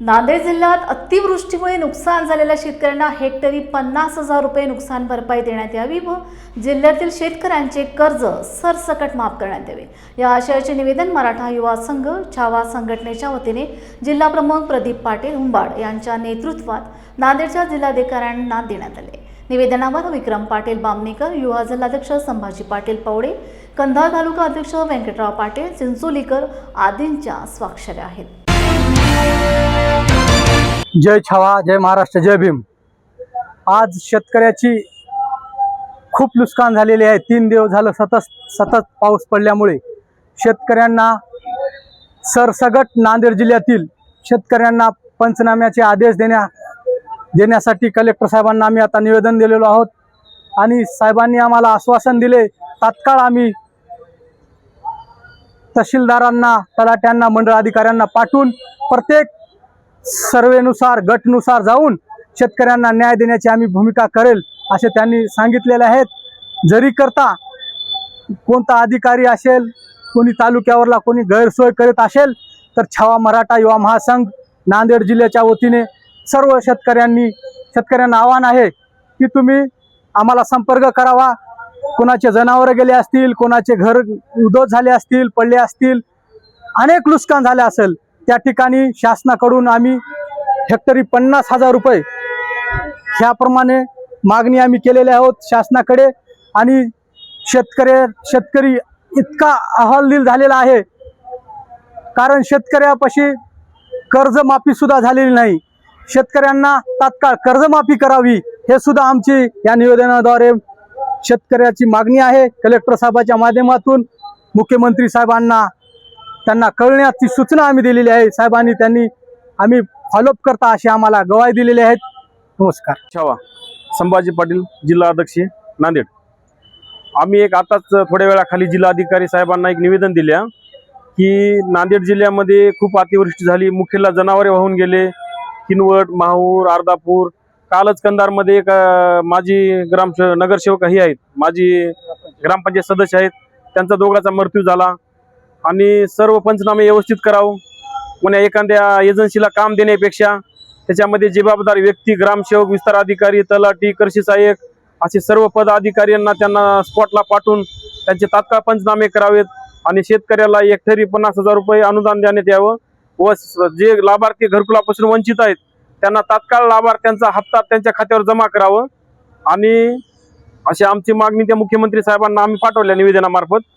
नांदेड जिल्ह्यात अतिवृष्टीमुळे नुकसान झालेल्या शेतकऱ्यांना हेक्टरी पन्नास हजार रुपये नुकसान भरपाई देण्यात यावी व जिल्ह्यातील शेतकऱ्यांचे कर्ज सरसकट माफ करण्यात यावे. या आशयाचे निवेदन मराठा युवा संघ छावा संघटनेच्या वतीने जिल्हाप्रमुख प्रदीप पाटील हुंबाड यांच्या नेतृत्वात नांदेडच्या जिल्हाधिकाऱ्यांना देण्यात आले. निवेदनावर विक्रम पाटील बामणेकर युवा जिल्हाध्यक्ष संभाजी पाटील पवडे कंधार तालुका अध्यक्ष व्यंकटराव पाटील चिंचोलीकर आदींच्या स्वाक्षऱ्या आहेत. जय छावा जय महाराष्ट्र जय भीम. आज शेतकऱ्याची खूप नुकसान झालेले आहे. तीन दिवस झालं सतत सतत पाऊस पडल्यामुळे शेतकऱ्यांना सरसगट नांदेड जिल्ह्यातील शेतकऱ्यांना पंचनाम्याचे आदेश देण्या देण्यासाठी कलेक्टर साहेबांना आम्ही आता निवेदन दिलेलो आहोत. आणि साहेबांनी आम्हाला आश्वासन दिले तात्काळ आम्ही तहसीलदारांना तलाट्यांना मंडळ अधिकाऱ्यांना पाठवून प्रत्येक सर्वेनुसार गटनुसार जाऊन शेतकऱ्यांना न्याय देण्याची आम्ही भूमिका करेल असे त्यांनी सांगितलेले आहेत. जरी करता कोणता अधिकारी असेल कोणी तालुक्यावरला कोणी गैरसोय करीत असेल तर छावा मराठा युवा महासंघ नांदेड जिल्ह्याच्या वतीने सर्व शेतकऱ्यांनी शेतकऱ्यांना आव्हान आहे की तुम्ही आम्हाला संपर्क करावा. कोणाचे जनावरं गेले असतील कोणाचे घर उदोत झाले असतील पडले असतील अनेक नुकसान झाले असेल त्या ठिकाणी शासनाकडून आम्ही हेक्टरी पन्नास हजार रुपये ह्याप्रमाणे मागणी आम्ही केलेल्या आहोत शासनाकडे. आणि शेतकरी शेतकरी इतका अहलदिल झालेला आहे. कारण शेतकऱ्यापाशी कर्जमाफीसुद्धा झालेली नाही. शेतकऱ्यांना तात्काळ कर्जमाफी करावी हे सुद्धा आमची या निवेदनाद्वारे शेतकऱ्याची मागणी आहे. कलेक्टर साहेबाच्या माध्यमातून मुख्यमंत्री साहेबांना त्यांना कळण्याची सूचना आम्ही दिलेली आहे. साहेबांनी त्यांनी आम्ही फॉलोअप करता अशी आम्हाला गवाही दिलेली आहेत. नमस्कार. छावा. संभाजी पाटील जिल्हा अध्यक्ष नांदेड. आम्ही एक आताच थोड्या वेळाखाली जिल्हाधिकारी साहेबांना एक निवेदन दिल्या की नांदेड जिल्ह्यामध्ये खूप अतिवृष्टी झाली. मुखेला जनावरे वाहून गेले. किनवट माहूर अर्धापूर. कालच कंदारमध्ये एक माजी ग्राम नगरसेवकही आहेत. माजी ग्रामपंचायत सदस्य आहेत. त्यांचा दोघाचा मृत्यू झाला. आणि सर्व पंचनामे व्यवस्थित करावं. कोणा एखाद्या एजन्सीला काम देण्यापेक्षा त्याच्यामध्ये जबाबदार व्यक्ती ग्रामसेवक विस्तार अधिकारी तलाठी कृषी सहाय्यक असे सर्व पद अधिकाऱ्यांना त्यांना स्पॉटला पाठवून त्यांचे तात्काळ पंचनामे करावेत आणि शेतकऱ्याला एकठरी पन्नास हजार रुपये अनुदान देण्यात यावं व स- जे लाभार्थी घरकुलापासून वंचित आहेत त्यांना तात्काळ लाभार्थ्यांचा हप्ता त्यांच्या खात्यावर जमा करावं. आणि अशी आमची मागणी त्या मुख्यमंत्री साहेबांना आम्ही पाठवल्या निवेदनामार्फत.